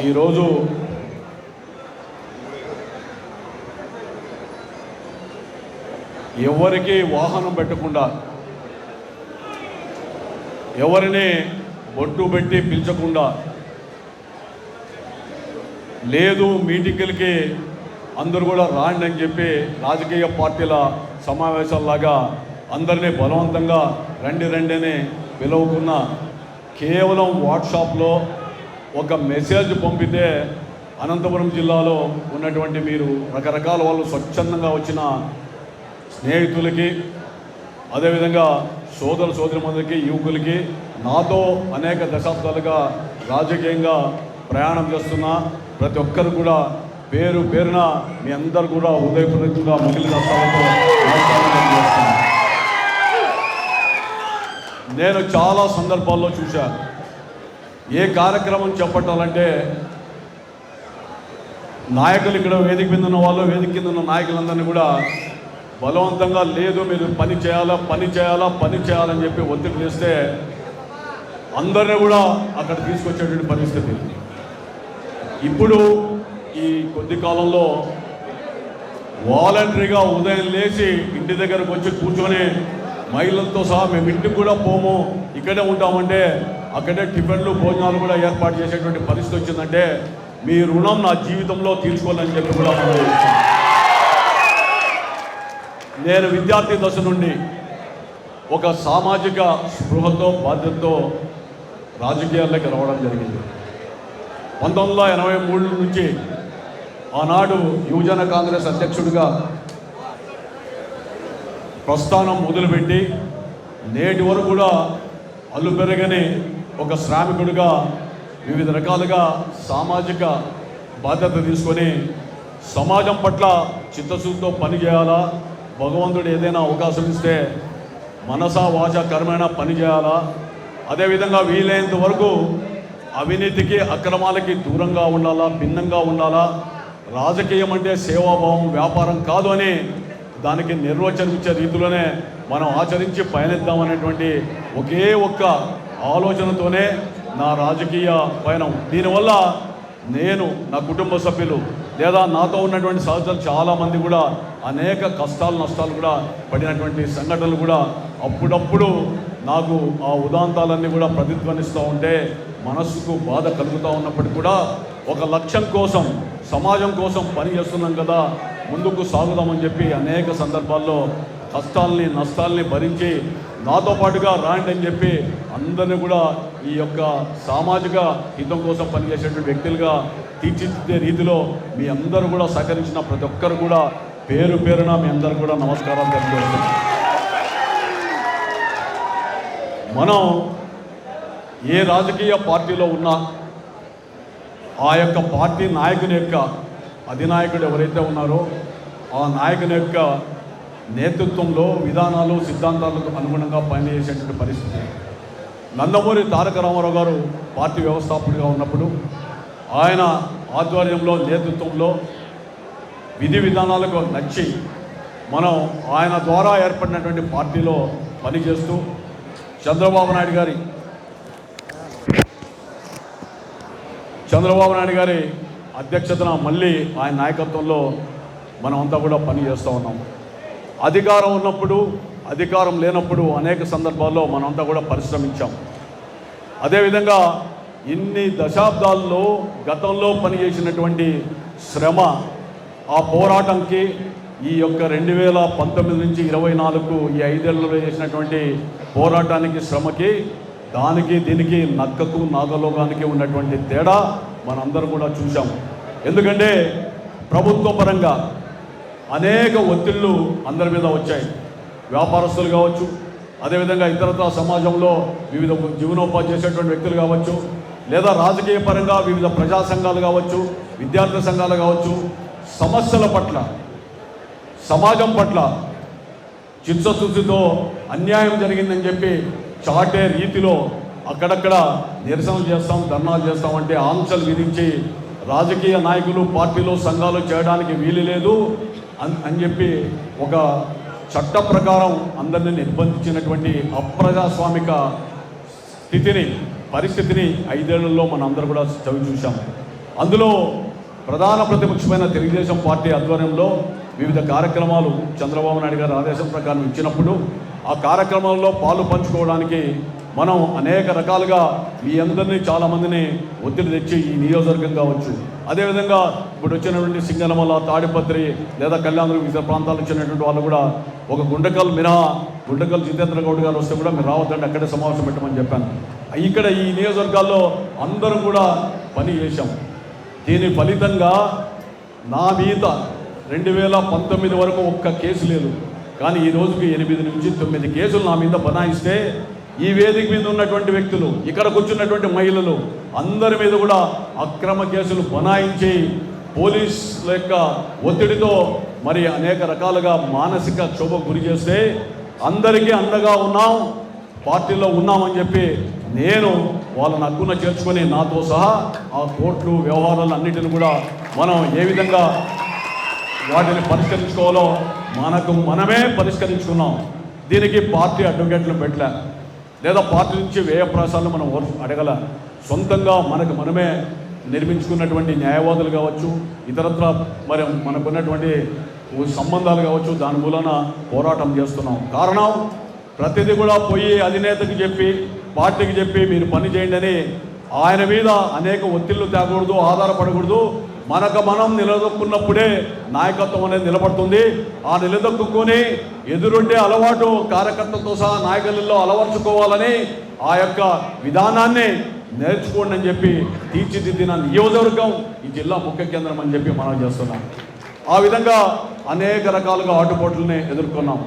ఈరోజు ఎవరికి వాహనం పెట్టకుండా ఎవరిని బొట్టు పెట్టి పిలిచకుండా లేదు మీటింగులకి అందరూ కూడా రాండి అని చెప్పి రాజకీయ పార్టీల సమావేశాల్లాగా అందరినీ బలవంతంగా రండి రండి అని పిలువకున్న కేవలం వాట్సాప్లో ఒక మెసేజ్ పంపితే అనంతపురం జిల్లాలో ఉన్నటువంటి మీరు రకరకాల వాళ్ళు స్వచ్ఛందంగా వచ్చిన స్నేహితులకి అదేవిధంగా సోదర సోదరిమందరికి యువకులకి నాతో అనేక దశాబ్దాలుగా రాజకీయంగా ప్రయాణం చేస్తున్న ప్రతి ఒక్కరు కూడా పేరు పేరున మీ అందరు కూడా హృదయపూర్వకంగా మిగిలిన నేను చాలా సందర్భాల్లో చూశాను. ఏ కార్యక్రమం చేపట్టాలంటే నాయకులు ఇక్కడ వేదిక మీద ఉన్న వాళ్ళు వేదిక కింద ఉన్న నాయకులందరినీ కూడా బలవంతంగా లేదు మీరు పని చేయాలా పని చేయాలా పని చేయాలని చెప్పి ఒత్తిడి చేస్తే అందరినీ కూడా అక్కడ తీసుకొచ్చేటువంటి పరిస్థితి. ఇప్పుడు ఈ కొద్ది కాలంలో వాలంటరీగా ఉదయం లేచి ఇంటి దగ్గరకు వచ్చి కూర్చొని మహిళలతో సహా మేము ఇంటికి కూడా పోము ఇక్కడే ఉంటామంటే అక్కడే టిఫిన్లు భోజనాలు కూడా ఏర్పాటు చేసేటువంటి పరిస్థితి వచ్చిందంటే మీ రుణం నా జీవితంలో తీర్చుకోవాలని చెప్పి కూడా నేను విద్యార్థి దశ నుండి ఒక సామాజిక స్పృహతో బాధ్యతతో రాజకీయాల్లోకి రావడం జరిగింది. పంతొమ్మిది వందల ఎనభై మూడు నుంచి ఆనాడు యువజన కాంగ్రెస్ అధ్యక్షుడిగా ప్రస్థానం మొదలుపెట్టి నేటి వరకు కూడా అల్లు పెరగని ఒక శ్రామికుడిగా వివిధ రకాలుగా సామాజిక బాధ్యత తీసుకొని సమాజం పట్ల చిత్తశుద్ధితో పనిచేయాలా భగవంతుడు ఏదైనా అవకాశం ఇస్తే మనసా వాచ కర్మైన పనిచేయాలా అదేవిధంగా వీలైనంత వరకు అవినీతికి అక్రమాలకి దూరంగా ఉండాలా? భిన్నంగా ఉండాలా? రాజకీయం అంటే సేవాభావం వ్యాపారం కాదు అని దానికి నిర్వచనం ఇచ్చే రీతిలోనే మనం ఆచరించి పయనిద్దామనేటువంటి ఒకే ఒక్క ఆలోచనతోనే నా రాజకీయ పయనం. దీనివల్ల నేను నా కుటుంబ సభ్యులు లేదా నాతో ఉన్నటువంటి సహచరులు చాలామంది కూడా అనేక కష్టాలు నష్టాలు కూడా పడినటువంటి సంఘటనలు కూడా అప్పుడప్పుడు నాకు ఆ ఉదాంతాలన్నీ కూడా ప్రతిధ్వనిస్తూ ఉంటే మనస్సుకు బాధ కలుగుతూ ఉన్నప్పటికీ కూడా ఒక లక్ష్యం కోసం సమాజం కోసం పని చేస్తున్నాం కదా ముందుకు సాగుదామని చెప్పి అనేక సందర్భాల్లో కష్టాల్ని నష్టాల్ని భరించి నాతో పాటుగా రాండి అని చెప్పి అందరినీ కూడా ఈ యొక్క సామాజిక హితం కోసం పనిచేసేటువంటి వ్యక్తులుగా తీర్చిదిద్దే రీతిలో మీ అందరూ కూడా సహకరించిన ప్రతి ఒక్కరు కూడా పేరు పేరున మీ అందరూ కూడా నమస్కారాలు తెలియజేస్తున్నాను మనం ఏ రాజకీయ పార్టీలో ఉన్నా ఆ యొక్క పార్టీ నాయకుని యొక్క అధినాయకుడు ఎవరైతే ఉన్నారో ఆ నాయకుని యొక్క నేతృత్వంలో విధానాలు సిద్ధాంతాలకు అనుగుణంగా పనిచేసేటువంటి పరిస్థితి. నందమూరి తారక రామారావు గారు పార్టీ వ్యవస్థాపకుడిగా ఉన్నప్పుడు ఆయన ఆధ్వర్యంలో నేతృత్వంలో విధి విధానాలకు నచ్చి మనం ఆయన ద్వారా ఏర్పడినటువంటి పార్టీలో పనిచేస్తూ చంద్రబాబు నాయుడు గారి చంద్రబాబు నాయుడు గారి అధ్యక్షతన మళ్ళీ ఆయన నాయకత్వంలో మనం అంతా కూడా పని చేస్తూ ఉన్నాము అధికారం ఉన్నప్పుడు అధికారం లేనప్పుడు అనేక సందర్భాల్లో మనంతా కూడా పరిశ్రమించాం. అదేవిధంగా ఇన్ని దశాబ్దాల్లో గతంలో పనిచేసినటువంటి శ్రమ ఆ పోరాటంకి ఈ యొక్క రెండు వేల పంతొమ్మిది నుంచి ఇరవై నాలుగు ఈ ఐదేళ్ళలో చేసినటువంటి పోరాటానికి శ్రమకి దానికి దీనికి నక్కకు నాగలోకానికి ఉన్నటువంటి తేడా మనందరం కూడా చూసాం ఎందుకంటే ప్రభుత్వ పరంగా అనేక ఒత్తిళ్ళు అందరి మీద వచ్చాయి. వ్యాపారస్తులు కావచ్చు అదేవిధంగా ఇతరత్ర సమాజంలో వివిధ జీవనోపాధి చేసేటువంటి వ్యక్తులు కావచ్చు లేదా రాజకీయ పరంగా వివిధ ప్రజా సంఘాలు కావచ్చు విద్యార్థి సంఘాలు కావచ్చు సమస్యల పట్ల సమాజం పట్ల చిత్తశుద్ధితో అన్యాయం జరిగిందని చెప్పి చాటే రీతిలో అక్కడక్కడ నిరసనలు చేస్తాం ధర్నాలు చేస్తామంటే ఆంక్షలు విధించి రాజకీయ నాయకులు పార్టీలు సంఘాలు చేయడానికి వీలు లేదు. అన్- అని చెప్పి ఒక చట్ట ప్రకారం అందరిని నిర్బంధించినటువంటి అప్రజాస్వామిక స్థితిని పరిస్థితిని ఐదేళ్ళలో మనం అందరూ కూడా చవి చూశాం. అందులో ప్రధాన ప్రతిపక్షమైన తెలుగుదేశం పార్టీ ఆధ్వర్యంలో వివిధ కార్యక్రమాలు చంద్రబాబు నాయుడు గారి ఆదేశం ప్రకారం ఇచ్చినప్పుడు ఆ కార్యక్రమాల్లో పాలు పంచుకోవడానికి మనం అనేక రకాలుగా మీ అందరినీ చాలామందిని ఒత్తిడి తెచ్చి ఈ నియోజకవర్గం కావచ్చు. అదేవిధంగా ఇప్పుడు వచ్చినటువంటి సింగనమల తాడిపత్రి లేదా కళ్యాణదుర్గం వివిధ ప్రాంతాలకు వచ్చినటువంటి వాళ్ళు కూడా ఒక గుండకల్ మినహా గుండకల్ జితేంద్ర గౌడ్ గారు వస్తే కూడా మీరు రావద్దండి అక్కడే సమావేశం పెట్టమని చెప్పాను. ఇక్కడ ఈ నియోజకవర్గాల్లో అందరం కూడా పని చేశాం. దీని ఫలితంగా నా మీద రెండు వేల పంతొమ్మిది వరకు ఒక్క కేసు లేదు. కానీ ఈ రోజుకి ఎనిమిది నుంచి తొమ్మిది కేసులు నా మీద బనాయిస్తే ఈ వేదిక మీద ఉన్నటువంటి వ్యక్తులు ఇక్కడ కూర్చున్నటువంటి మహిళలు అందరి మీద కూడా అక్రమ కేసులు బనాయించి పోలీసుల యొక్క ఒత్తిడితో మరి అనేక రకాలుగా మానసిక క్షోభకు గురి చేస్తే అందరికీ అండగా ఉన్నాం పార్టీలో ఉన్నామని చెప్పి నేను వాళ్ళని హక్కున చేర్చుకొని నాతో సహా ఆ కోర్టు వ్యవహారాలు అన్నిటిని కూడా మనం ఏ విధంగా వాటిని పరిష్కరించుకోవాలో మనకు మనమే పరిష్కరించుకున్నాం. దీనికి పార్టీ అడ్వకేట్లు పెట్టలే. లేదా పార్టీ నుంచి వ్యయ ప్రాసాలను మనం అడగల. సొంతంగా మనకు మనమే నిర్మించుకున్నటువంటి న్యాయవాదులు కావచ్చు ఇతరత్ర మరి మనకున్నటువంటి సంబంధాలు కావచ్చు దాని మూలన పోరాటం చేస్తున్నాం. కారణం ప్రతిదీ కూడా పోయి అధినేతకి చెప్పి పార్టీకి చెప్పి మీరు పని చేయండి అని ఆయన మీద అనేక ఒత్తిళ్ళు తేకూడదు ఆధారపడకూడదు మనకు మనం నిలదొక్కున్నప్పుడే నాయకత్వం అనేది నిలబడుతుంది. ఆ నిలదొక్కుని ఎదురుండే అలవాటు కార్యకర్తలతో సహా నాయకులలో అలవర్చుకోవాలని ఆ యొక్క విధానాన్ని నేర్చుకోండి అని చెప్పి తీర్చిదిద్దిన నియోజకవర్గం ఈ జిల్లా ముఖ్య కేంద్రం అని చెప్పి మనం చేస్తున్నాం. ఆ విధంగా అనేక రకాలుగా ఆటుపోట్లని ఎదుర్కొన్నాం.